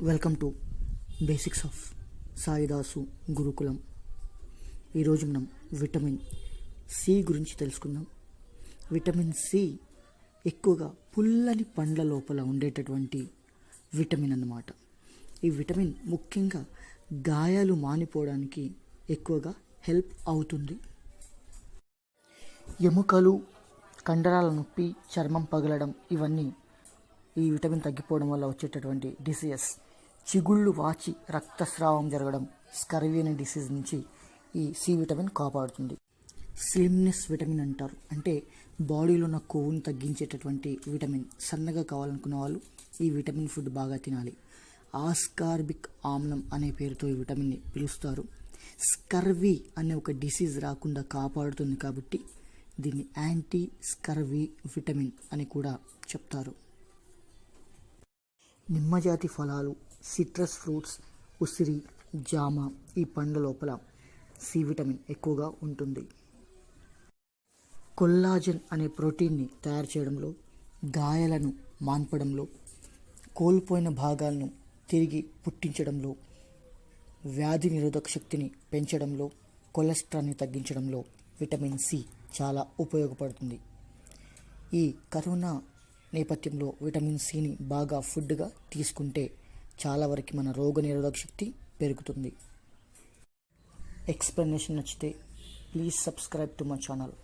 Welcome to basics of Saidasu Gurukulam ఈరోజు మనం vitamin C గురించి తెలుసుకుందాం. విటమిన్ సి ఎక్కువగా పుల్లని పండ్ల లోపల ఉండేటటువంటి విటమిన్ అన్నమాట. ఈ విటమిన్ ముఖ్యంగా గాయాలు మానిపోవడానికి ఎక్కువగా హెల్ప్ అవుతుంది. ఎముకలు కండరాల నొప్పి చర్మం పగలడం ఇవన్నీ ఈ విటమిన్ తగ్గిపోవడం వల్ల వచ్చేటటువంటి డిసీజెస్. చిగుళ్ళు వాచి రక్తస్రావం జరగడం స్కర్వీ అనే డిసీజ్ నుంచి ఈ సి విటమిన్ కాపాడుతుంది. స్లిమ్నెస్ విటమిన్ అంటారు. అంటే బాడీలో ఉన్న కొవ్వును తగ్గించేటటువంటి విటమిన్. సన్నగా కావాలనుకున్న వాళ్ళు ఈ విటమిన్ ఫుడ్ బాగా తినాలి. ఆస్కార్బిక్ ఆమ్లం అనే పేరుతో ఈ విటమిన్ని పిలుస్తారు. స్కర్వీ అనే ఒక డిసీజ్ రాకుండా కాపాడుతుంది కాబట్టి దీన్ని యాంటీ స్కర్వీ విటమిన్ అని కూడా చెప్తారు. నిమ్మజాతి ఫలాలు సిట్రస్ ఫ్రూట్స్ ఉసిరి జామ ఈ పండ్ల లోపల సి విటమిన్ ఎక్కువగా ఉంటుంది. కొల్లాజన్ అనే ప్రోటీన్ని తయారు చేయడంలో గాయాలను మాన్పడంలో కోల్పోయిన భాగాలను తిరిగి పుట్టించడంలో వ్యాధి నిరోధక శక్తిని పెంచడంలో కొలెస్ట్రాల్ని తగ్గించడంలో విటమిన్ సి చాలా ఉపయోగపడుతుంది. ఈ కరోనా నేపథ్యంలో విటమిన్ సిని బాగా ఫుడ్గా తీసుకుంటే చాలా వరకు మన రోగనిరోధక శక్తి పెరుగుతుంది. ఎక్స్ప్లెనేషన్ నచ్చితే please subscribe to my channel.